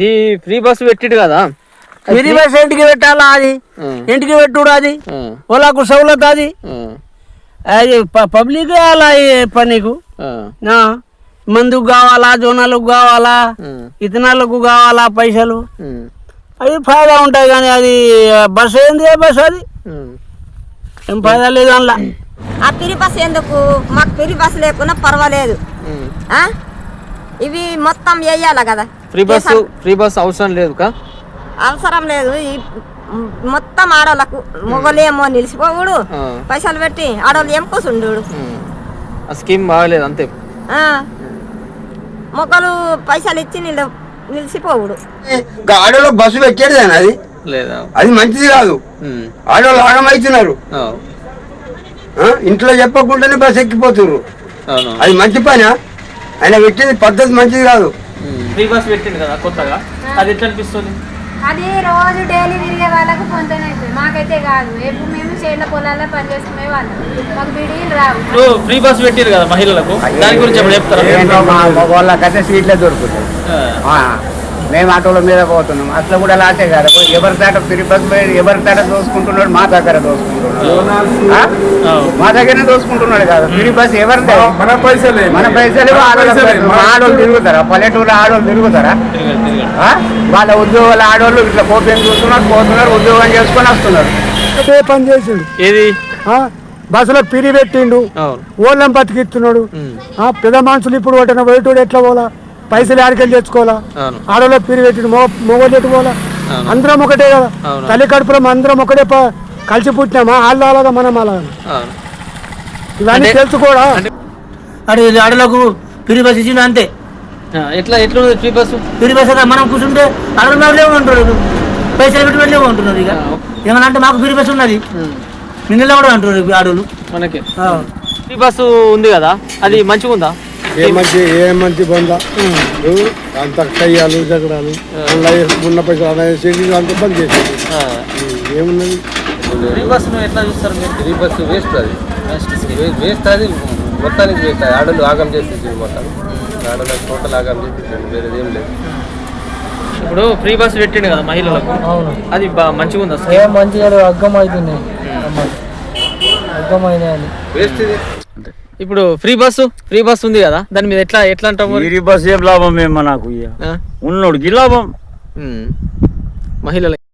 ఇది free bus పెట్టిడు కదా. Free bus ఇంటికి పెట్టాలా అది? ఇంటికి పెట్టుడు అది? వాళ్ళకు సౌలత్ అది? అది పబ్లిక్ అలా పనికి మందుకు కావాలా జోనాలకు కావాలా ఇతనాలకు కావాలా పైసలు? అది ఫాయిదా ఉంటాయి కానీ అది బస్ ఏంది ఏ బస్ అది. ఏం ఫాయిదా లేదు అందులో. ఆ పిరి బస్ ఎందుకు? మాకు పిరి బస్ లేకున్నా పర్వాలేదు? ఇవి మొత్తం వేయాలి కదా? ఫ్రీ బస్సు ఫ్రీ బస్సు అవసరం లేదు కా? అవసరం లేదు. ఈ మొత్తం ఆడోళ్ళకు మొగలేమో నిలిచిపోవుడు. పైసలు పెట్టి ఆడోళ్ళు ఏం. ఆ స్కీమ్ బాగాలేదు అంతే. మొగలు పైసలు ఇచ్చి నిల నిలిచిపోవుడు. ఇంకా ఆడోళ్ళకి బస్సు పెట్టేది అది? లేదా? అది మంచిది కాదు. ఉమ్, ఆడవాళ్ళు ఆగమవుతున్నారు? ఇంట్లో చెప్పకుండానే బస్సు ఎక్కిపోతున్నారు అవును. అది మంచి పని? ఆయన పెట్టింది పద్ధతి మంచిది కాదు. ఫ్రీ బస్ పెట్టిండు కదా కొత్తగా? అది ఎట్లా అనిపిస్తుంది అది రోజు డైలీ తిరిగే వాళ్ళకు పొంతనే అవుతుంది మాకైతే కాదు. ఎప్పుడు మేము చేనుల పొలాల్లో పని చేసుకునే వాళ్ళం. మాకు బిడీలు రావు. ఇప్పుడు ఫ్రీ బస్ పెట్టిరు కదా మహిళలకు? దాని గురించి చెప్తారా? వాళ్ళకైతే సీట్లే దొరుకుతాయి. మేము ఆటోల మీద పోతున్నాం. అట్లా కూడా లాటే కాదు. ఎవరి దాట బస్ పోయి ఎవరి దాట దోసుకుంటున్నాడు మా దగ్గర దోసుకుంటున్నాడు మా దగ్గరనే దోసుకుంటున్నాడు కాదు. తిరిగి బస్ ఎవరిది మన పైసలే. మన పైసలు ఆడోళ్ళ తిరుగుతారా? పల్లెటూరు ఆడోళ్ళు తిరుగుతారా? వాళ్ళ ఉద్యోగాల ఆడోళ్ళు ఇట్లా కోపం చూస్తున్నారు పోతున్నారు ఉద్యోగం చేసుకొని వస్తున్నారు. పని చేసిండు. ఏది? ఆ? బస్సులో పిరి పెట్టిండు. ఓళ్ళని బతికిస్తున్నాడు. పెద్ద మనుషులు ఇప్పుడు ఒకటి బయటోడు ఎట్లా పోలా పైసలు ఆడికెళ్ళి తెచ్చుకోవాలా? ఆడలో పిరి పెట్టిండు మొగ మొగోళ్ళు అవును. అందరం ఒకటే కదా. తల్లి కడుపులో అందరం ఒకటే కలిసి పుట్టినామా? వాళ్ళు అలాగా మనం అలాగా ఇవన్నీ అంటే- తెలుసుకోడా అంటే అడి ఆడలకు ఫ్రీ బస్ ఇచ్చిండు అంతే. ఎట్లా ఎట్లా ఉంది ఫ్రీ బస్సు? ఫ్రీ బస్ మనం కూర్చుంటే ఆడలు లేవు అంటారు పైసలు పెట్టి వెళ్ళలేవు అంటున్నారు ఇక ఏమన్నా అంటే మాకు ఫ్రీ బస్ ఉన్నది. నిన్నలో కూడా అంటారు ఆడోళ్ళు. మనకి. ఫ్రీ బస్సు ఉంది కదా? అది మంచిగా ఉందా ఏ మంచి ఏ మంచి బంద అంత కయ్యాలు జగడాలు అలా ఉన్న పైసలు అలా చేసి అంత బంద్ చేసేది. ఆ, ఏమున్నది? ఫ్రీ బస్సును ఎట్లా చూస్తారు మీరు? ఫ్రీ బస్సు వేస్ట్ అది. వే- వేస్ట్ అది మొత్తానికి వేస్ట్ అది. ఆడలు ఆగం చేసేసి మొత్తం. ఆడలకు టోటల్ ఆగం చేసేసి వేరేది ఏం లేదు. ఇప్పుడు ఫ్రీ బస్సు పెట్టిండు కదా మహిళలకు? అవును. అది బా- మంచిగా ఉందా? ఏం మంచిగా అగ్గం అవుతున్నాయి అగ్గం అయినాయి వేస్ట్ ఇది. ఇప్పుడు ఫ్రీ బస్సు ఫ్రీ బస్సు ఉంది కదా దాని మీద ఎట్లా ఎట్లా అంటాం మరి? బస్ ఏం లాభం ఏమో నాకు? ఉన్నోడికి లాభం. మహిళలకి